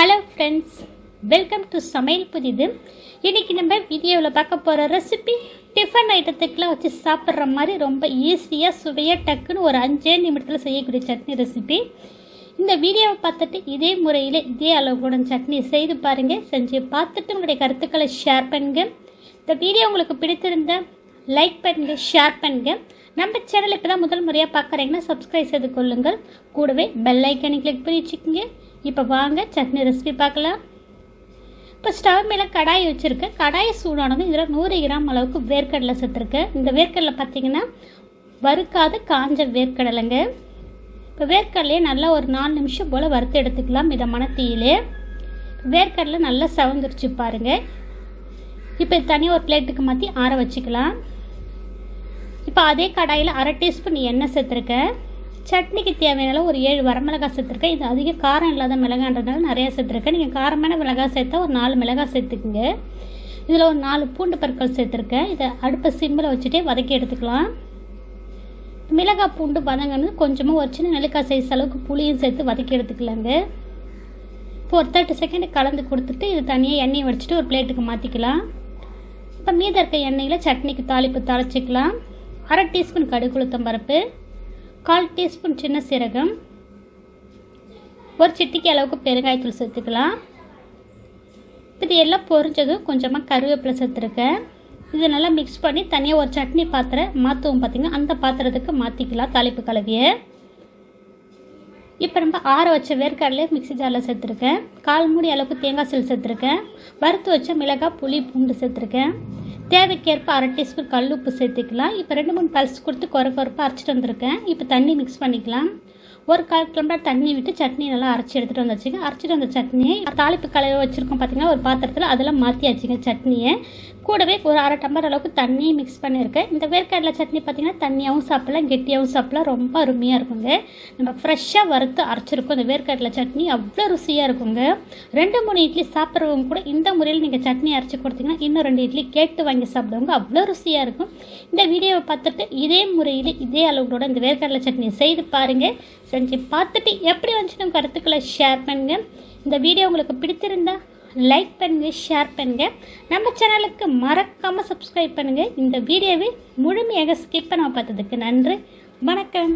Hello friends welcome to சமையல் புதிது. இன்றைக்கி நம்ம வீடியோவில் பார்க்க போகிற ரெசிபி டிஃபன் ஐட்டத்துக்கெலாம் வச்சு சாப்பிட்ற மாதிரி ரொம்ப ஈஸியாக சுவையாக டக்குன்னு ஒரு அஞ்சே நிமிடத்தில் செய்யக்கூடிய சட்னி ரெசிபி இந்த வீடியோவை பார்த்துட்டு இதே முறையில் இதே அளவுடன் சட்னி செய்து பாருங்கள் செஞ்சு பார்த்துட்டு உங்களுடைய கருத்துக்களை ஷேர் பண்ணுங்க. இந்த வீடியோ உங்களுக்கு பிடித்திருந்த லைக் பண்ணுங்க ஷேர் பண்ணுங்க. நம்ம சேனல் இப்போ தான் முதல் முறையாக பார்க்குறீங்கன்னா சப்ஸ்கிரைப் செய்து கொள்ளுங்கள். கூடவே பெல் ஐக்கனை கிளிக் பண்ணி வச்சுக்கோங்க. இப்போ வாங்க சட்னி ரெசிபி பார்க்கலாம். இப்போ ஸ்டவ் மேலே கடாய் வச்சுருக்கேன் கடாயை சூடானதும் இதில் நூறு கிராம் அளவுக்கு வேர்க்கடலை சேர்த்துருக்கேன். இந்த வேர்க்கடலை பார்த்தீங்கன்னா வறுக்காத காஞ்ச வேர்க்கடலைங்க. இப்போ வேர்க்கடலையே நல்லா ஒரு நாலு நிமிஷம் போல் வறுத்து எடுத்துக்கலாம் மிதமான தீயிலே. வேர்க்கடலை நல்லா சவந்துருச்சு பாருங்கள் இப்போ தனியாக ஒரு பிளேட்டுக்கு மாற்றி ஆற வச்சுக்கலாம். இப்போ அதே கடாயில் அரை டீஸ்பூன் எண்ணெய் சேர்த்துருக்கேன். சட்னிக்கு தேவையான ஒரு ஏழு வரமிளகாய் சேர்த்துருக்கேன். இது அதிக காரம் இல்லாத மிளகான்றதுனால நிறையா சேர்த்துருக்கேன். நீங்கள் காரமான மிளகாய் சேர்த்தா ஒரு நாலு மிளகாய் சேர்த்துக்குங்க. இதில் ஒரு நாலு பூண்டு பற்கள் சேர்த்துருக்கேன். இதை அடுப்பை சிம்மில் வச்சுட்டே வதக்கி எடுத்துக்கலாம். மிளகாய் பூண்டு வதங்கினது கொஞ்சமாக ஒரு சின்ன நெல்லிக்காய் சைஸ் அளவுக்கு புளியும் சேர்த்து வதக்கி எடுத்துக்கலாங்க. இப்போ ஒரு தேர்ட்டி செகண்ட் கலந்து கொடுத்துட்டு இது தனியாக எண்ணெயை வடிச்சிட்டு ஒரு பிளேட்டுக்கு மாற்றிக்கலாம் இப்போ மீத இருக்க எண்ணெயில் சட்னிக்கு தாளிப்பு தாளிச்சிக்கலாம். அரை டீஸ்பூன் கடுகுளுத்தம் பருப்பு. கால் டீஸ்பூன் சின்ன சீரகம். ஒரு சிட்டிக்கு அளவுக்கு பெருங்காயத்தூள் சேர்த்துக்கலாம். இது எல்லாம் பொரிஞ்சதும் கொஞ்சமாக கருவேப்பிலை சேர்த்துருக்கேன். இது நல்லா மிக்ஸ் பண்ணி தனியாக ஒரு சட்னி பாத்திரம் மாற்றுவோம் பார்த்திங்கன்னா அந்த பாத்திரத்துக்கு மாற்றிக்கலாம் தாளிப்பு கலவையை இப்போ நம்ம ஆற வச்ச வேர்க்கடலையே மிக்ஸி ஜாரில் சேர்த்துருக்கேன். கால் மூடி அளவுக்கு தேங்காய் சீல் சேர்த்துருக்கேன். வறுத்து வச்ச மிளகாய் புளி பூண்டு சேர்த்துருக்கேன். தேவைக்கேற்ப அரை டீஸ்பூன் கல் உப்பு சேர்த்துக்கலாம். இப்போ ரெண்டு மூணு பல்ஸ் கொடுத்து குறை குறைப்பாக அரைச்சிட்டு வந்திருக்கேன். இப்போ தண்ணி மிக்ஸ் பண்ணிக்கலாம். ஒரு கால் டம்ளர் தண்ணி விட்டு சட்னி நல்லா அரைச்சி எடுத்துகிட்டு வந்தாச்சுங்க. அரைச்சிட்டு வந்த சட்னியை தாளிப்பு கலவை வச்சுருக்கோம் பார்த்தீங்கன்னா ஒரு பாத்திரத்தில் அதெல்லாம் மாற்றியாச்சுங்க சட்னியை. கூடவே ஒரு அரை டம்ளர் அளவுக்கு தண்ணியும் மிக்ஸ் பண்ணியிருக்கேன். இந்த வேர்க்கடலை சட்னி பார்த்திங்கன்னா தண்ணியாகவும் சாப்பிடலாம் கெட்டியாகவும் சாப்பிடலாம். ரொம்ப அருமையாக இருக்குங்க. நம்ம ஃப்ரெஷ்ஷாக வறுத்து அரைச்சிருக்கோம் இந்த வேர்க்கடலை சட்னி. அவ்வளோ ருசியாக இருக்குங்க. ரெண்டு மூணு இட்லி சாப்பிட்றவங்க கூட இந்த முறையில் நீங்கள் சட்னி அரைச்சி கொடுத்தீங்கன்னா இன்னும் ரெண்டு இட்லி கேட்டு வாங்கி சாப்பிடுவாங்க. அவ்வளோ ருசியாக இருக்கும். இந்த வீடியோவை பார்த்துட்டு இதே முறையில் இதே அளவுகளோட இந்த வேர்க்கடலை சட்னி செய்து பாருங்கள் செஞ்சு பார்த்துட்டு எப்படி வந்துச்சுன்னு கருத்துக்களை ஷேர் பண்ணுங்கள் இந்த வீடியோ உங்களுக்கு பிடித்திருந்தா லைக் பண்ணுங்கள் ஷேர் பண்ணுங்கள் நம்ம சேனலுக்கு மறக்காமல் சப்ஸ்கிரைப் பண்ணுங்கள் இந்த வீடியோவை முழுமையாக ஸ்கிப் பண்ண பார்த்ததுக்கு நன்றி. வணக்கம்.